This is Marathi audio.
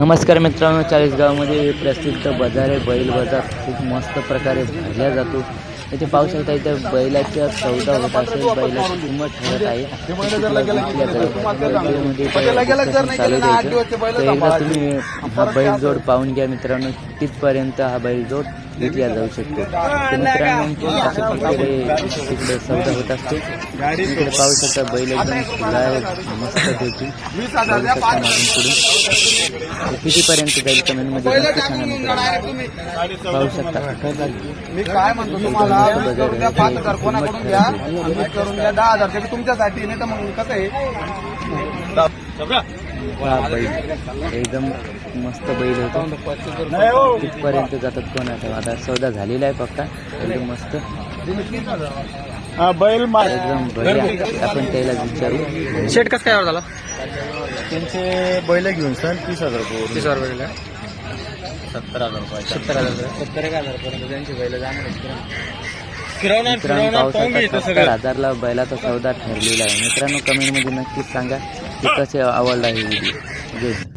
नमस्कार मित्रांनो चाळीसगावमध्ये प्रसिद्ध बाजार आहे बैल बाजार खूप मस्त प्रकारे भरला जातो. इथे पाहू शकता इथे बैलाच्या चौदा होत असेल बैलाची किंमत ठरत आहे. चालू एकदा तुम्ही हा बैलजोड पाहून घ्या मित्रांनो तिथपर्यंत हा बैलजोड विकल्या जाऊ शकतो. तर मित्रांनो अशा प्रकारे तिकडे सौदा होत असतो. इकडे पाहू शकता बैल एकदम खुला मस्त बघू शकता मागून पुढे. तर कितीपर्यंत जाईल कमेंटमध्ये नक्की सांगा मित्रांनो. पाहू शकता. मी काय म्हणतो तुम्हाला? वीस करून द्या पाच हजार कोणाकडून घ्या करून द्या. दहा हजार ते तुमच्यासाठी. नाही तर मग कसं आहे? हा बैल. एकदम मस्त बैल होतो. तिथपर्यंत जातात कोणाचा आता? सौदा झालेला आहे फक्त एकदम मस्त. बैल एकदम बढिया आपण त्याला विचारू. शेट कसं काय झाला त्यांचे बैल घेऊन सर तीस हजार रुपये तीस हजार रुपये सत्तर हजार रुपये. सत्तर हजार सत्तर एक हजारपर्यंत त्यांची बैल जाणार मित्रांनो सत्तर हजारला बैलाचा सौदा ठरलेला आहे. मित्रांनो कमेंटमध्ये नक्कीच सांगा. kita saya awal lagi. ini. Okay.